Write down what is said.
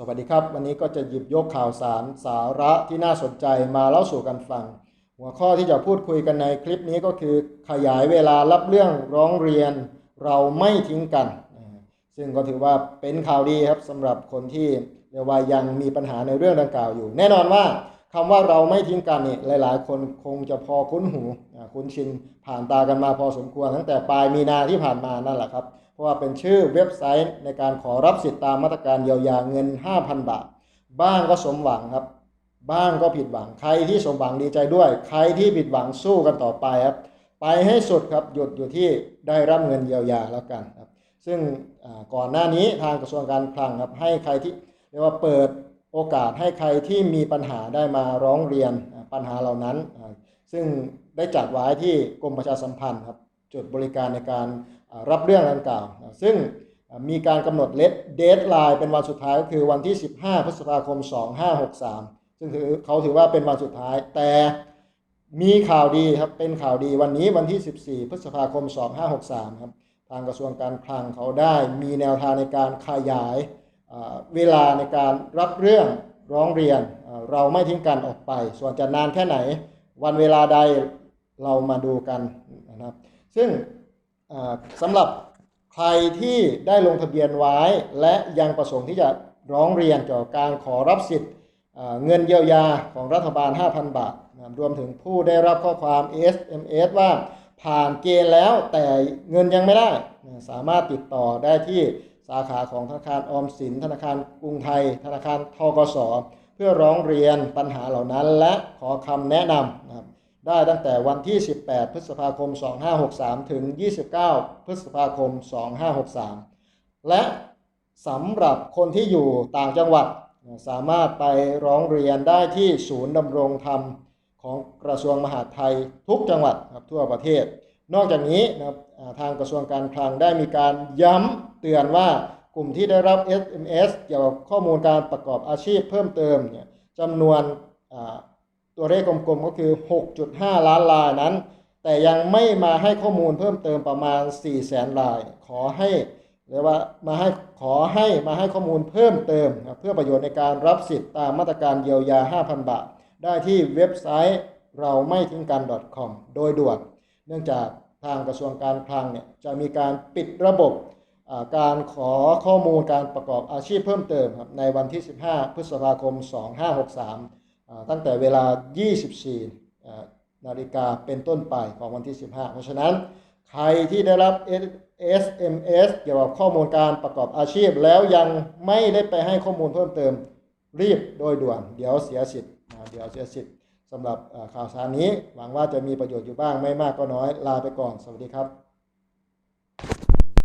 สวัสดีครับ วันนี้ก็จะหยิบยกข่าวสารสาระที่น่าสนใจมาเล่าสู่กันฟัง หัวข้อที่จะพูดคุยกันในคลิปนี้ก็คือขยายเวลารับเรื่องร้องเรียนเราไม่ทิ้งกัน ซึ่งก็ถือว่าเป็นข่าวดีครับสำหรับคนที่เรียกว่ายังมีปัญหาในเรื่องดังกล่าวอยู่ แน่นอนว่าคำว่าเราไม่ทิ้งกันนี่หลาย ๆ คนคงจะพอคุ้นหูคุ้นชินผ่านตากันมาพอสมควรตั้งแต่ปลายมีนาที่ผ่านมานั่นแหละครับ ราะว่าเป็นชื่อเว็บไซต์ในการขอรับสิทธิ์ตามมาตรการเยียวยาเงิน 5,000 บาท บ้างก็สมหวังครับ บ้างก็ผิดหวัง ใครที่สมหวังดีใจด้วย ใครที่ผิดหวังสู้กันต่อไปครับ ไปให้สุดครับ หยุดอยู่ที่ได้รับเงินเยียวยาแล้วกันครับ ซึ่งก่อนหน้านี้ทางกระทรวงการคลังครับ ให้ใครที่เรียกว่าเปิดโอกาสให้ใครที่มีปัญหาได้มาร้องเรียนปัญหาเหล่านั้น ซึ่งได้จัดไว้ที่กรมประชาสัมพันธ์ครับ จุดบริการในการรับเรื่องดังกล่าว ซึ่งมีการกำหนดเลดเดทไลน์เป็นวันสุดท้ายก็คือวันที่ 15 พฤษภาคม 2563 ซึ่งถือเขาถือว่าเป็นวันสุดท้าย แต่มีข่าวดีครับ เป็นข่าวดีวันนี้วันที่ 14 พฤษภาคม 2563 ครับ ทางกระทรวงการคลังเขาได้มีแนวทางในการขยายเวลาในการรับเรื่องร้องเรียนเราไม่ทิ้งกันออกไป ส่วนจะนานแค่ไหน วันเวลาใดเรามาดูกัน นะครับ ซึ่งสำหรับใครที่ได้ลงทะเบียนไว้ และยังประสงค์ที่จะร้องเรียนเกี่ยวกับการขอรับสิทธิ์เงินเยียวยาของรัฐบาล 5,000 บาทนะรวมถึงผู้ได้รับข้อความ SMS ว่าผ่านเกณฑ์แล้วแต่เงินยังไม่ได้ สามารถติดต่อได้ที่สาขาของธนาคารออมสิน ธนาคารกรุงไทย ธนาคารทกส เพื่อร้องเรียนปัญหาเหล่านั้น และขอคำแนะนำนะครับ ได้ตั้งแต่วันที่ 18 พฤษภาคม 2563 ถึง 29 พฤษภาคม 2563 และสำหรับคนที่อยู่ต่างจังหวัดสามารถไปร้องเรียนได้ที่ศูนย์ดำรงธรรมของกระทรวงมหาดไทยทุกจังหวัดครับทั่วประเทศ นอกจากนี้นะครับทางกระทรวงการคลังได้มีการย้ำเตือนว่ากลุ่มที่ได้รับ SMS เกี่ยวกับข้อมูลการประกอบอาชีพเพิ่มเติมเนี่ยจำนวน ตัวเลขกลมๆก็คือ 6.5 ล้านรายนั้น แต่ยังไม่มาให้ข้อมูลเพิ่มเติมประมาณ 4 0 0แสนราย ขอให้เรียกว่ามาให้ขอให้มาให้ข้อมูลเพิ่มเติม เพื่อประโยชน์ในการรับสิทธิ์ตามมาตรการเยียวยา 5,000 บาท ได้ที่เว็บไซต์เราไม่ทิ้งกัน .com โดยด่วน เนื่องจากทางกระทรวงการคลังเนี่ยจะมีการปิดระบบการขอข้อมูลการประกอบอาชีพเพิ่มเติมครับในวันที่ 15 พฤษภาคม 2563 ตั้งแต่เวลา 24 นาฬิกาเป็นต้นไปของวันที่ 15 เพราะฉะนั้นใครที่ได้รับ SMS เกี่ยวกับข้อมูลการประกอบอาชีพ แล้วยังไม่ได้ไปให้ข้อมูลเพิ่มเติมรีบโดยด่วน เดี๋ยวเสียสิทธิ์เดี๋ยวเสียสิทธิ์สำหรับข่าวสารนี้ หวังว่าจะมีประโยชน์อยู่บ้างไม่มากก็น้อยลาไปก่อน สวัสดีครับ